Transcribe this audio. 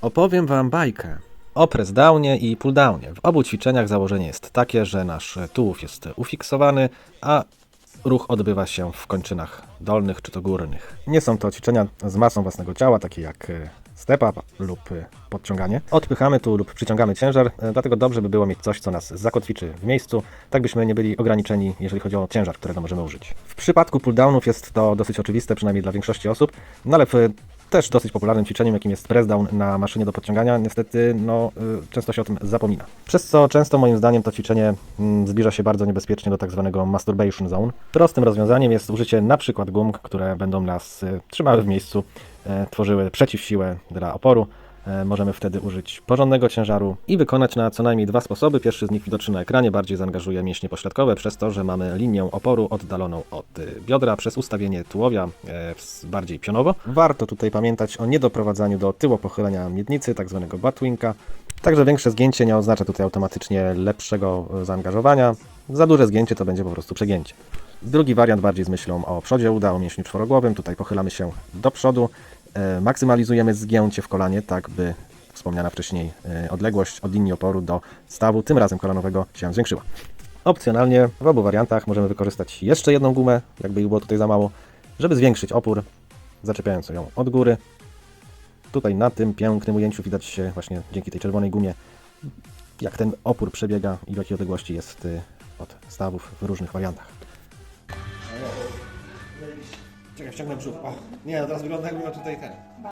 Opowiem Wam bajkę o pressdownie i pulldownie. W obu ćwiczeniach założenie jest takie, że nasz tułów jest ufiksowany, a ruch odbywa się w kończynach dolnych czy to górnych. Nie są to ćwiczenia z masą własnego ciała, takie jak e, step up lub e, podciąganie. Odpychamy tu lub przyciągamy ciężar, e, dlatego dobrze by było mieć coś, co nas zakotwiczy w miejscu, tak byśmy nie byli ograniczeni, jeżeli chodzi o ciężar, którego możemy użyć. W przypadku pulldownów jest to dosyć oczywiste, przynajmniej dla większości osób, no ale w też dosyć popularnym ćwiczeniem, jakim jest press down na maszynie do podciągania, niestety no, y, często się o tym zapomina. Przez co często moim zdaniem to ćwiczenie mm, zbliża się bardzo niebezpiecznie do tak zwanego masturbation zone. Prostym rozwiązaniem jest użycie na przykład gum, które będą nas y, trzymały w miejscu, e, tworzyły przeciwsiłę dla oporu. E, Możemy wtedy użyć porządnego ciężaru i wykonać na co najmniej dwa sposoby. Pierwszy z nich widoczny na ekranie bardziej zaangażuje mięśnie pośladkowe przez to, że mamy linię oporu oddaloną od y, biodra przez ustawienie tułowia e, bardziej pionowo. Warto tutaj pamiętać o niedoprowadzaniu do tyłopochylenia miednicy, tak zwanego buttwinka. Także większe zgięcie nie oznacza tutaj automatycznie lepszego e, zaangażowania. Za duże zgięcie to będzie po prostu przegięcie. Drugi wariant bardziej z myślą o przodzie uda, o mięśniu czworogłowym. Tutaj pochylamy się do przodu. E, Maksymalizujemy zgięcie w kolanie, tak by wspomniana wcześniej e, odległość od linii oporu do stawu, tym razem kolanowego, się zwiększyła. Opcjonalnie w obu wariantach możemy wykorzystać jeszcze jedną gumę, jakby ich było tutaj za mało, żeby zwiększyć opór, zaczepiając ją od góry. Tutaj na tym pięknym ujęciu widać właśnie dzięki tej czerwonej gumie, jak ten opór przebiega i w jakiej odległości jest y, od stawów w różnych wariantach. Czekaj, ściągnę brzuch. O, nie, teraz wygląda jakby miał tutaj ten.